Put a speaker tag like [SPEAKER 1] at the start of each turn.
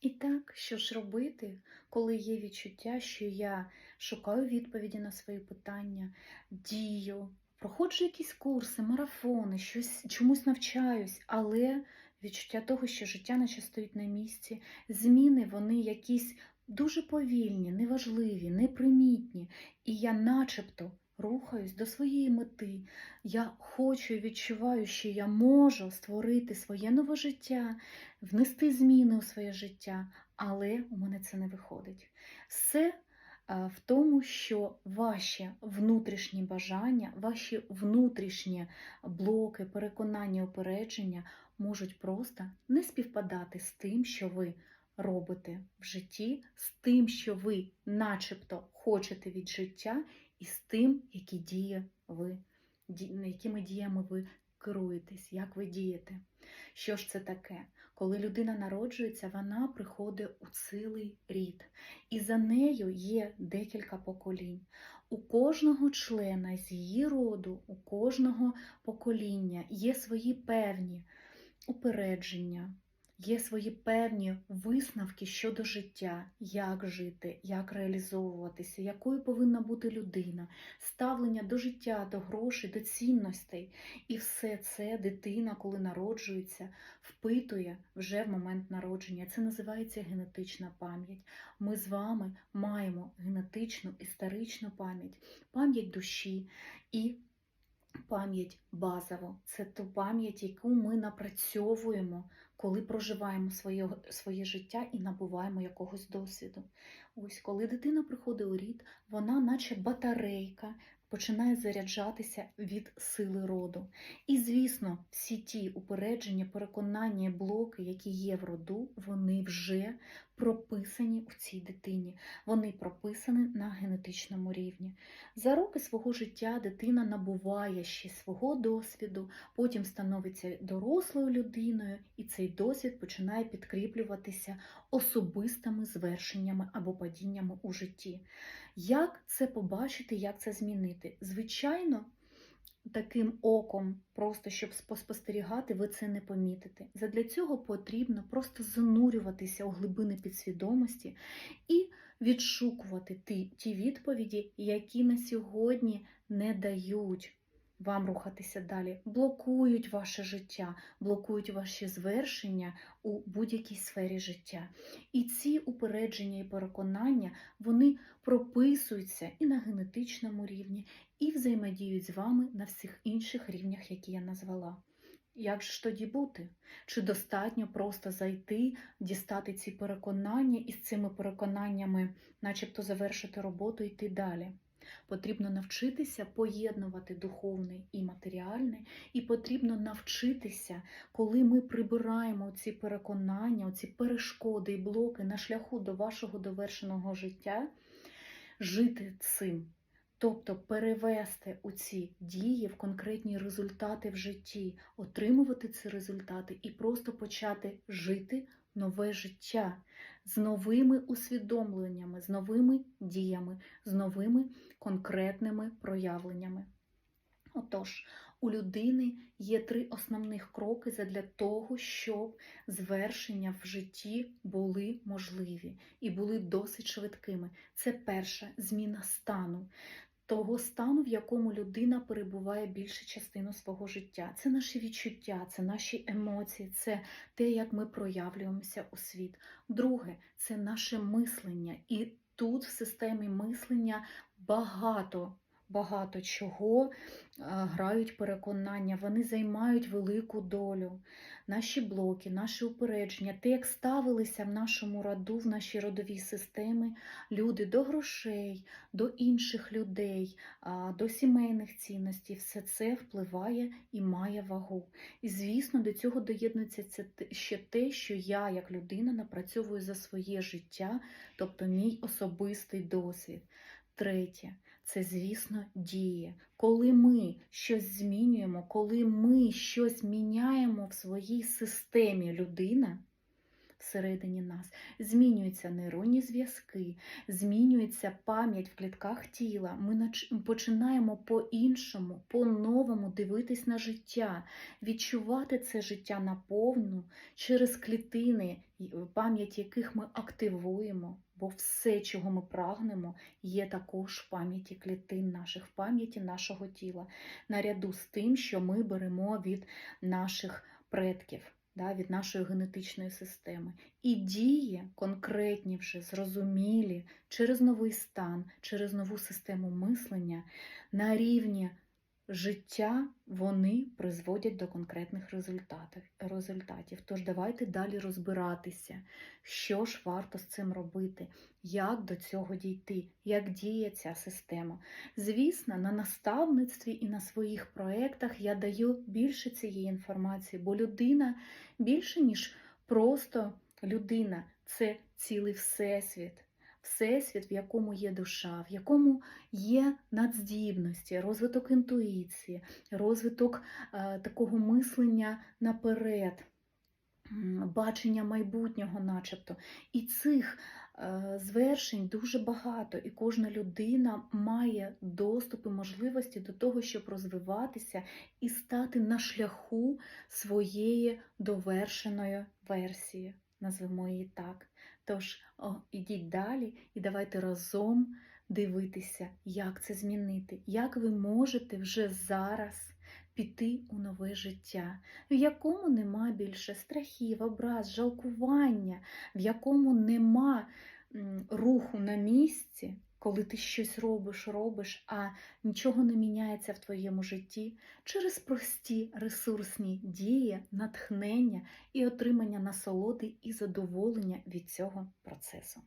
[SPEAKER 1] І так, що ж робити, коли є відчуття, що я шукаю відповіді на свої питання, дію, проходжу якісь курси, марафони, щось чомусь навчаюсь, але відчуття того, що життя наче стоїть на місці, зміни вони якісь дуже повільні, неважливі, непримітні, і я начебто рухаюсь до своєї мети. Я хочу і відчуваю, що я можу створити своє нове життя, внести зміни у своє життя, але у мене це не виходить. Все в тому, що ваші внутрішні бажання, ваші внутрішні блоки, переконання, упередження можуть просто не співпадати з тим, що ви робите в житті, з тим, що ви начебто хочете від життя, і з тим, які дії ви, ді- якими діями ви керуєтесь, як ви дієте. Що ж це таке? Коли людина народжується, вона приходить у цілий рід, і за нею є декілька поколінь. У кожного члена з її роду, у кожного покоління є свої певні упередження, є свої певні висновки щодо життя, як жити, як реалізовуватися, якою повинна бути людина, ставлення до життя, до грошей, до цінностей. І все це дитина, коли народжується, впитує вже в момент народження. Це називається генетична пам'ять. Ми з вами маємо генетичну історичну пам'ять, пам'ять душі і пам'ять базову. Це ту пам'ять, яку ми напрацьовуємо, коли проживаємо своє, своє життя і набуваємо якогось досвіду. Ось коли дитина приходить у рід, вона, наче батарейка, починає заряджатися від сили роду. І, звісно, всі ті упередження, переконання, блоки, які є в роду, вони вже прописані у цій дитині. Вони прописані на генетичному рівні. За роки свого життя дитина набуває ще свого досвіду, потім становиться дорослою людиною, і цей досвід починає підкріплюватися особистими звершеннями або падіннями у житті. Як це побачити, як це змінити? Звичайно, таким оком, просто щоб спостерігати, ви це не помітите. Задля цього потрібно просто занурюватися у глибини підсвідомості і відшукувати ті, відповіді, які на сьогодні не дають вам рухатися далі, блокують ваше життя, блокують ваші звершення у будь-якій сфері життя. І ці упередження і переконання вони прописуються і на генетичному рівні, і взаємодіють з вами на всіх інших рівнях, які я назвала. Як ж тоді бути? Чи достатньо просто зайти, дістати ці переконання і з цими переконаннями, начебто, завершити роботу і йти далі? Потрібно навчитися поєднувати духовне і матеріальне, і потрібно навчитися, коли ми прибираємо ці переконання, ці перешкоди і блоки на шляху до вашого довершеного життя, жити цим. Тобто перевести у ці дії в конкретні результати в житті, отримувати ці результати і просто почати жити нове життя з новими усвідомленнями, з новими діями, з новими конкретними проявленнями. Отож, у людини є три основних кроки для того, щоб звершення в житті були можливі і були досить швидкими. Це перша зміна стану. Того стану, в якому людина перебуває більшу частину свого життя. Це наші відчуття, це наші емоції, це те, як ми проявлюємося у світ. Друге, це наше мислення. І тут в системі мислення багато. Багато чого грають переконання, вони займають велику долю. Наші блоки, наші упередження, те, як ставилися в нашому роду, в нашій родовій системі люди до грошей, до інших людей, до сімейних цінностей, все це впливає і має вагу. І, звісно, до цього доєднується це ще те, що я, як людина, напрацьовую за своє життя, тобто мій особистий досвід. Третє це, звісно, діє. Коли ми щось змінюємо, коли ми щось міняємо в своїй системі людина, всередині нас, змінюються нейронні зв'язки, змінюється пам'ять в клітках тіла. Ми починаємо по-іншому, по-новому дивитись на життя, відчувати це життя наповну через клітини, пам'ять яких ми активуємо. Бо все, чого ми прагнемо, є також в пам'яті клітин наших, в пам'яті нашого тіла, наряду з тим, що ми беремо від наших предків, да, від нашої генетичної системи. І дії конкретні вже зрозумілі через новий стан, через нову систему мислення на рівні життя вони призводять до конкретних результатів. результатів. Тож давайте далі розбиратися, що ж варто з цим робити, як до цього дійти, як діє ця система. Звісно, на наставництві і на своїх проєктах я даю більше цієї інформації, бо людина більше, ніж просто людина, це цілий всесвіт. Всесвіт, в якому є душа, в якому є надздібності, розвиток інтуїції, розвиток е, такого мислення наперед, бачення майбутнього, начебто. І цих е, звершень дуже багато, і кожна людина має доступ і можливості до того, щоб розвиватися і стати на шляху своєї довершеної версії, назвемо її так. Тож о, ідіть далі і давайте разом дивитися, як це змінити, як ви можете вже зараз піти у нове життя, в якому нема більше страхів, образ, жалкування, в якому нема руху на місці, коли ти щось робиш, робиш, а нічого не міняється в твоєму житті, через прості ресурсні дії, натхнення і отримання насолоди і задоволення від цього процесу.